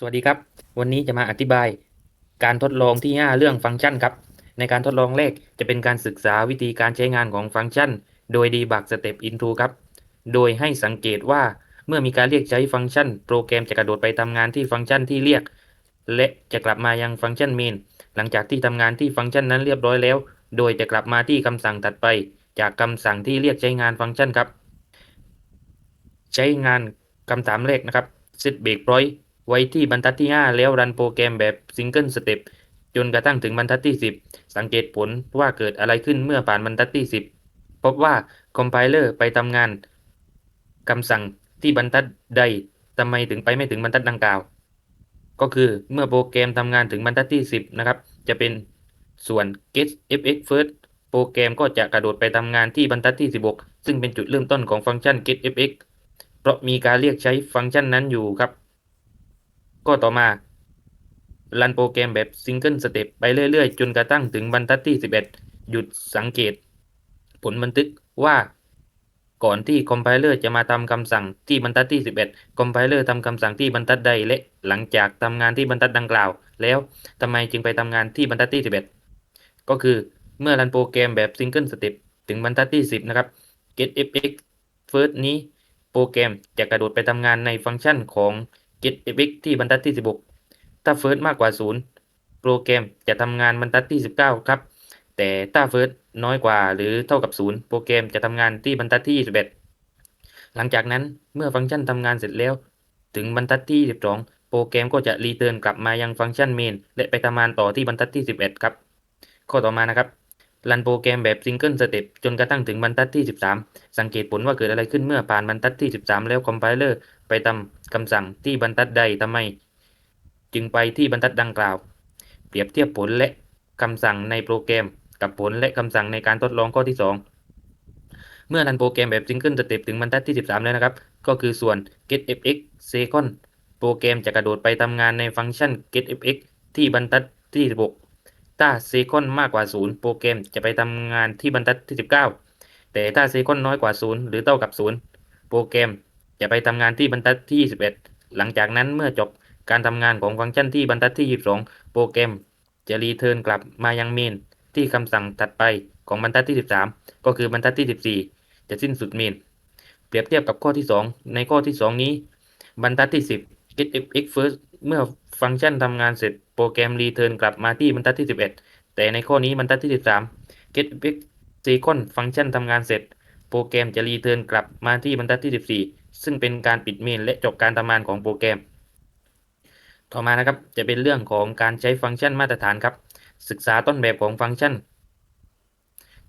สวัสดีครับ วันนี้จะมาอธิบายการทดลองที่ 5 เรื่องฟังก์ชันครับ ในการทดลองแรกจะเป็นการศึกษาวิธีการใช้งานของฟังก์ชัน โดย debug step into ครับ โดยให้สังเกตว่าเมื่อมีการเรียกใช้ฟังก์ชัน โปรแกรมจะกระโดดไปทำงานที่ฟังก์ชันที่เรียก และจะกลับมายังฟังก์ชัน main หลังจากที่ทำงานที่ฟังก์ชันนั้นเรียบร้อยแล้ว โดยจะกลับมาที่คำสั่งถัดไป จากคำสั่งที่เรียกใช้งานฟังก์ชันครับ ใช้งานคำถามแรกนะครับ set breakpoint ไว้ที่บรรทัดที่ 5 แล้วรันโปรแกรมแบบ Single Step จนกระทั่งถึงบรรทัดที่ 10 สังเกตผลว่าเกิดอะไรขึ้นเมื่อผ่านบรรทัดที่ 10 พบว่าคอมไพเลอร์ไปทำงานคำสั่งที่บรรทัดใดทำไมถึงไปไม่ถึงบรรทัดดังกล่าว ก็คือเมื่อโปรแกรมทำงานถึงบรรทัดที่ 10 นะครับ จะเป็นส่วน get fx first โปรแกรมก็จะกระโดดไปทำงานที่บรรทัดที่ 16 ซึ่งเป็นจุดเริ่มต้นของฟังก์ชัน get fx เพราะมีการเรียกใช้ฟังก์ชันนั้นอยู่ครับ ก็ต่อมารันโปรแกรมแบบ Single Step ไปเรื่อยๆ จนกระทั่งถึงบรรทัดที่ 11 หยุดสังเกต ผลบันทึกว่าก่อนที่คอมไพเลอร์จะมาทำคำสั่งที่บรรทัดที่ 11 คอมไพเลอร์ทำคำสั่งที่บรรทัดใดและหลังจากทำงานที่บรรทัดดังกล่าว แล้วทำไมจึงไปทำงานที่บรรทัดที่ 11 ก็คือเมื่อรันโปรแกรมแบบ Single Step ถึงบรรทัดที่ 10 นะครับ getFX first นี้โปรแกรมจะกระโดดไปทำงานในฟังก์ชันของ getFX ที่บรรทัดที่ 16 ถ้า first มากกว่า 0 โปรแกรมจะทำงานบรรทัดที่ 19 ครับ แต่ถ้า first น้อยกว่าหรือเท่ากับ 0 โปรแกรมจะทำงานที่บรรทัดที่ 21 หลังจากนั้นเมื่อฟังก์ชันทำงานเสร็จแล้ว ถึงบรรทัดที่ 12 โปรแกรมก็จะรีเทิร์นกลับมายังฟังก์ชัน main และไปทำงานต่อที่บรรทัดที่ 11 ครับ ข้อต่อมานะครับรันโปรแกรมแบบ Single Step จนกระทั่งถึงบรรทัดที่ 13 สังเกตผลว่าเกิดอะไรขึ้นเมื่อผ่านบรรทัดที่ 13 แล้วคอมไพเลอร์ ไปทำคำสั่งที่บรรทัดใดทำไม จึงไปที่บรรทัดดังกล่าว เปรียบเทียบผลและคำสั่งในโปรแกรม กับผลและคำสั่งในการทดลองข้อที่ 2 เมื่อรันโปรแกรมแบบ Single Step ถึงบรรทัดที่ 13 แล้วนะครับ ก็คือส่วน getFX second โปรแกรมจะกระโดดไปทำงานในฟังก์ชัน getFX ที่บรรทัดที่ 16 ถ้า second มากกว่า 0 โปรแกรมจะไปทำงานที่บรรทัดที่ 19 แต่ถ้า second น้อยกว่า 0 หรือเท่ากับ 0 โปรแกรม จะไปทำงานที่บรรทัดที่ 21 หลังจากนั้นเมื่อจบการทำงานของฟังก์ชันที่บรรทัดที่ 22 โปรแกรม จะรีเทิร์นกลับมายังเมน ที่คำสั่งถัดไปของบรรทัดที่ 13 ก็คือบรรทัดที่ 14 จะสิ้นสุดเมน เปรียบเทียบกับข้อที่ 2 ในข้อที่ 2 นี้ บรรทัดที่ 10 getFX first เมื่อฟังก์ชันทำงานเสร็จโปรแกรมรีเทิร์นกลับมาที่บรรทัดที่ 11 แต่ในข้อนี้บรรทัดที่ 13 getFX second ฟังก์ชันทำงานเสร็จ โปรแกรมจะรีเทิร์นกลับมาที่บรรทัดที่ 14 ซึ่งเป็นการปิดเมนและจบการทำงานของโปรแกรม ต่อมานะครับจะเป็นเรื่องของการใช้ฟังก์ชันมาตรฐานครับ ศึกษาต้นแบบของฟังก์ชัน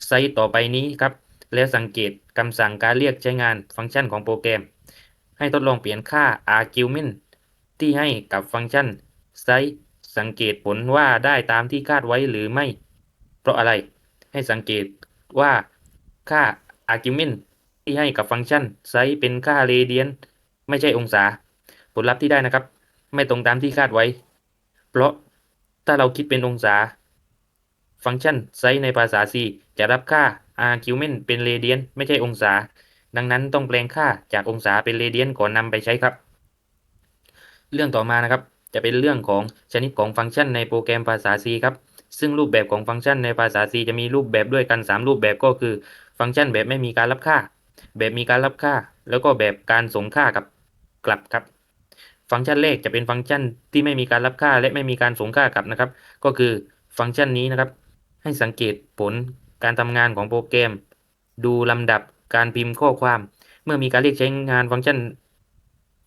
ไซต์ต่อไปนี้ครับ และสังเกตคำสั่งการเรียกใช้งานฟังก์ชันของโปรแกรม ให้ทดลองเปลี่ยนค่า argument ที่ให้กับฟังก์ชันไซต์สังเกตผลว่าได้ตามที่คาดไว้หรือไม่ เพราะอะไร ให้สังเกตว่าค่า argument ที่ให้กับฟังก์ชันไซต์เป็นค่าเรเดียนไม่ใช่องศา ผลลัพธ์ที่ได้นะครับ ไม่ตรงตามที่คาดไว้ เพราะถ้าเราคิดเป็นองศา ฟังก์ชันไซส์ในภาษา C จะรับค่า argument เป็นเรเดียนไม่ใช่องศา ดังนั้นต้องแปลงค่าจากองศาเป็นเรเดียนก่อนนำไปใช้ครับ เรื่องต่อมานะครับจะเป็นเรื่องของชนิดของฟังก์ชันในโปรแกรมภาษา C ครับ ซึ่งรูปแบบของฟังก์ชันในภาษา C จะมีรูปแบบด้วยกัน 3 รูปแบบก็คือ ฟังก์ชันแบบไม่มีการรับค่า แบบมีการรับค่า แล้วก็แบบการส่งค่ากับกลับครับ ฟังก์ชันแรกจะเป็นฟังก์ชันที่ไม่มีการรับค่าและไม่มีการส่งค่ากลับนะครับ ก็คือฟังก์ชันนี้นะครับ ให้สังเกตผลการทำงานของโปรแกรม ดูลำดับการพิมพ์ข้อความ เมื่อมีการเรียกใช้งานฟังก์ชัน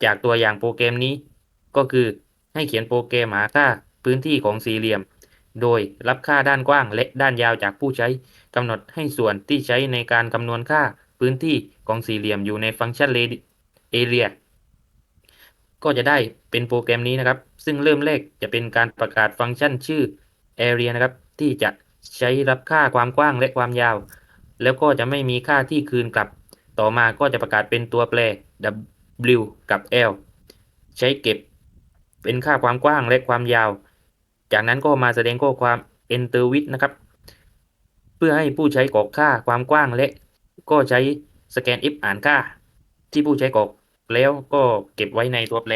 จากตัวอย่างโปรแกรมนี้ ก็คือให้เขียนโปรแกรมหาค่าพื้นที่ของสี่เหลี่ยม โดยรับค่าด้านกว้างและด้านยาวจากผู้ใช้กำหนดให้ส่วนที่ใช้ในการคำนวณค่า พื้นที่ของสี่เหลี่ยมอยู่ในฟังก์ชัน area ก็จะได้เป็นโปรแกรมนี้นะครับ ซึ่งเริ่มแรกจะเป็นการประกาศฟังก์ชันชื่อ area นะครับ ที่จะใช้รับค่าความกว้างและความยาว แล้วก็จะไม่มีค่าที่คืนกลับ ต่อมาก็จะประกาศเป็นตัวแปร w กับ l ใช้เก็บเป็นค่าความกว้างและความยาว จากนั้นก็มาแสดงข้อความ enter with นะครับ เพื่อให้ผู้ใช้กรอกค่าความกว้างและ ก็ใช้ scan if อ่านค่า ที่ผู้ใช้กรอกแล้วก็เก็บไว้ในตัวแปร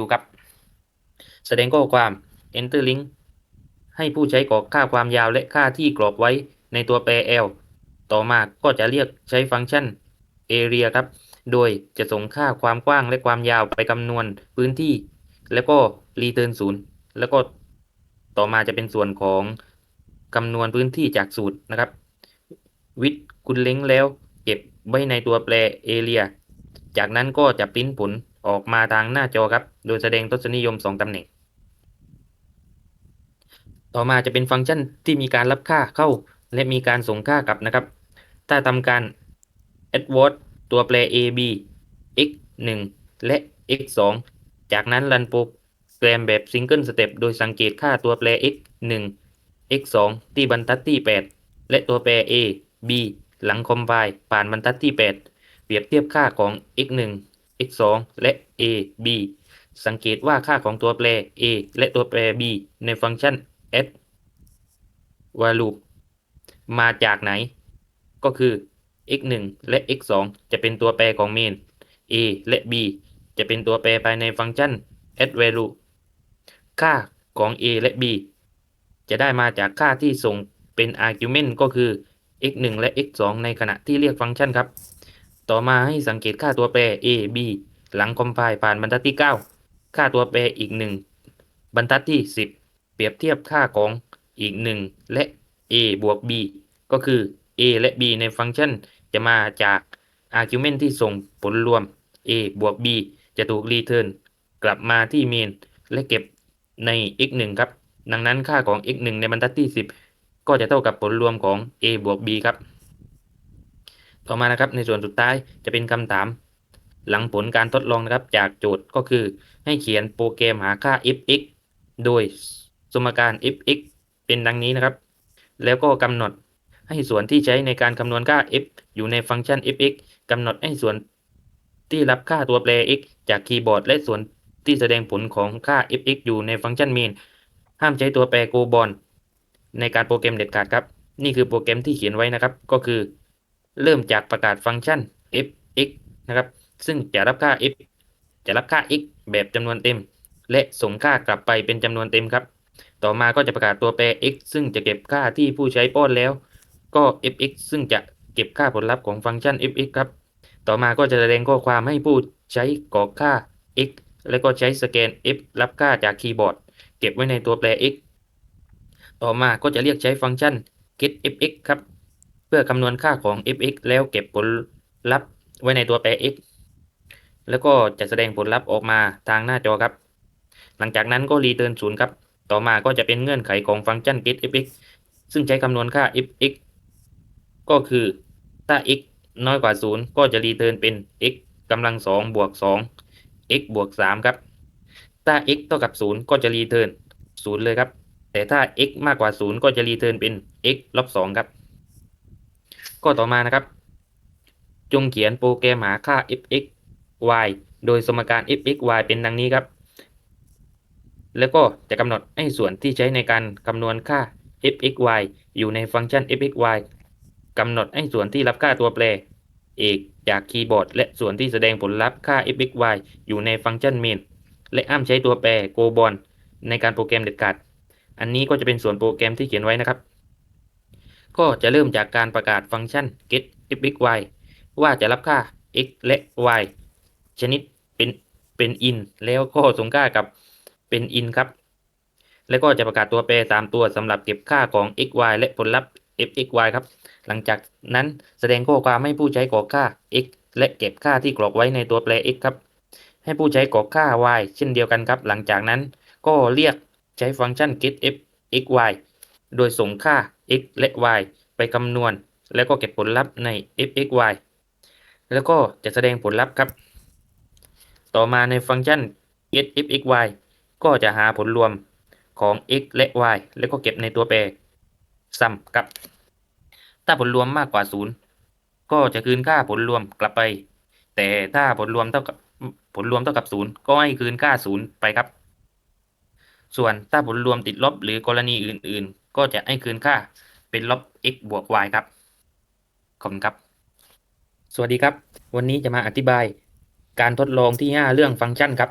W ครับ แสดงข้อความ enter link ให้ผู้ใช้กรอกค่าความยาวและค่าที่กรอกไว้ในตัวแปร L ต่อมาก็จะเรียกใช้ฟังก์ชัน area ครับ โดยจะส่งค่าความกว้างและความยาวไปคำนวณพื้นที่ แล้วก็ return 0แล้วก็ต่อมาจะเป็นส่วนของคำนวณพื้นที่จากสูตรนะครับ วิดคุณเล้งแล้ว เก็บไว้ในตัวแปร area จากนั้นก็จะปริ้นผลออกมาทางหน้าจอครับ โดยแสดงทศนิยม 2ตำแหน่ง ต่อมาจะเป็นฟังก์ชันที่มีการรับค่าเข้า และมีการส่งค่ากลับนะครับ ถ้าทำการ adword ตัวแปร a b x 1และ x 2จากนั้นรันโปรแกรมแบบ single step โดยสังเกตค่าตัวแปร x 1 x 2ที่บรรทัดที่ 8 และตัวแปร a b หลังคอมไพล์ผ่านบรรทัดที่ 8 เปรียบเทียบค่าของ x 1 x 2และ a b สังเกตว่าค่าของตัวแปร a และตัวแปร b ในฟังก์ชัน add value มาจากไหน ก็คือ x 1และ x 2จะเป็นตัวแปรของ main a และ b จะเป็นตัวแปรภายในฟังก์ชัน add value ค่าของ a และ b จะได้มาจากค่าที่ส่งเป็น argument ก็คือ x 1และ x 2ในขณะที่เรียกฟังก์ชันครับ ต่อมาให้สังเกตค่าตัวแปร a b หลังคอมไพล์ผ่านบรรทัดที่ 9 ค่าตัวแปรอีก 1 บรรทัดที่ 10 เปรียบเทียบค่าของอีก 1 และ a บวก b ก็คือ a และ b ในฟังก์ชันจะมาจาก argument ที่ส่งผลรวม a บวก b จะถูก return กลับมาที่ main และเก็บใน x 1ครับ ดังนั้นค่าของ x 1ในบรรทัดที่ 10 ก็จะเท่ากับผลรวมของ a บวก b ครับ ต่อมานะครับในส่วนสุดท้ายจะเป็นคำถาม หลังผลการทดลองนะครับจากโจทย์ก็คือให้เขียนโปรแกรมหาค่า f(x) โดยสมการ f(x) เป็นดังนี้นะครับ แล้วก็กำหนดให้ส่วนที่ใช้ในการคำนวณค่า f อยู่ในฟังก์ชัน f(x) กำหนดให้ส่วนที่รับค่าตัวแปร x จากคีย์บอร์ด และส่วนที่แสดงผลของค่า f(x) อยู่ในฟังก์ชัน main ห้ามใช้ตัวแปร go b o n ในการโปรแกรมเด็ดขาดครับ นี่คือโปรแกรมที่เขียนไว้นะครับ ก็คือเริ่มจากประกาศฟังก์ชัน f(x) นะครับ ซึ่งจะรับค่า f จะรับค่า x แบบจำนวนเต็ม และส่งค่ากลับไปเป็นจำนวนเต็มครับ ต่อมาก็จะประกาศตัวแปร x ซึ่งจะเก็บค่าที่ผู้ใช้ป้อนแล้ว ก็ fx ซึ่งจะเก็บค่าผลลัพธ์ของฟังก์ชัน fx ครับ ต่อมาก็จะแสดงข้อความให้ผู้ใช้กรอกค่า x แล้วก็ใช้สแกน f รับค่าจากคีย์บอร์ด เก็บไว้ในตัวแปร x ต่อมาก็จะเรียกใช้ฟังก์ชัน get fx ครับ เพื่อคำนวณค่าของ fx แล้วเก็บผลลัพธ์ไว้ในตัวแปร x แล้วก็จะแสดงผลลัพธ์ออกมาทางหน้าจอครับ หลังจากนั้นก็รีเทิร์นศูนย์ครับ ต่อมาก็จะเป็นเงื่อนไขของฟังก์ชัน get fx ซึ่งใช้คำนวณค่า fx ก็คือถ้า x น้อยกว่า 0 ก็จะรีเทิร์นเป็น x กำลัง2บวก2 x บวก3ครับ ถ้า x เท่ากับ 0 ก็จะรีเทิร์น0เลยครับ แต่ถ้า x มากกว่า 0 ก็จะรีเทิร์นเป็น x ลบ2ครับ ก็ต่อมานะครับ จงเขียนโปรแกรมหาค่า fx y โดยสมการ fx y เป็นดังนี้ครับ แล้วก็จะกำหนดให้ส่วนที่ใช้ในการคำนวณค่า fx y อยู่ในฟังก์ชัน fx y กำหนดให้ส่วนที่รับค่าตัวแปร เอกจากคีย์บอร์ด และส่วนที่แสดงผลลัพธ์ค่า fx y อยู่ในฟังก์ชัน main และห้ามใช้ตัวแปร go b o n ในการโปรแกรมเด็ดขาด อันนี้ก็จะเป็นส่วนโปรแกรมที่เขียนไว้นะครับ ก็จะเริ่มจากการประกาศฟังก์ชัน get fx y ว่าจะรับค่า x และ y ชนิดเป็นเป็น in แล้วก็ส่งค่ากับเป็น in ครับ แล้วก็จะประกาศตัวแปรตามตัวสำหรับเก็บค่าของ x y และผลลัพธ์ f x y ครับ หลังจากนั้นแสดงข้อความให้ผู้ใช้กรอกค่า x และเก็บค่าที่กรอกไว้ในตัวแปร x ครับ ให้ผู้ใช้กรอกค่า y เช่นเดียวกันครับ หลังจากนั้นก็เรียก ใช้ฟังก์ชัน get f x y โดยส่งค่า x และ y ไปคำนวณ แล้วก็เก็บผลลัพธ์ใน f x y แล้วก็จะแสดงผลลัพธ์ครับ ต่อมาในฟังก์ชัน get f x y ก็จะหาผลรวมของ x และ y แล้วก็เก็บในตัวแปร sum ครับ ถ้าผลรวมมากกว่า 0 ก็จะคืนค่าผลรวมกลับไป แต่ถ้าผลรวมเท่ากับผลรวมเท่ากับ 0 ก็ให้คืนค่า 0 ไปครับ ส่วนถ้าผลรวมติดลบหรือกรณีอื่น ๆ ก็จะให้คืนค่าเป็นลบ x บวก y ครับขอบคุณครับ สวัสดีครับ วันนี้จะมาอธิบายการทดลองที่ 5 เรื่องฟังก์ชันครับ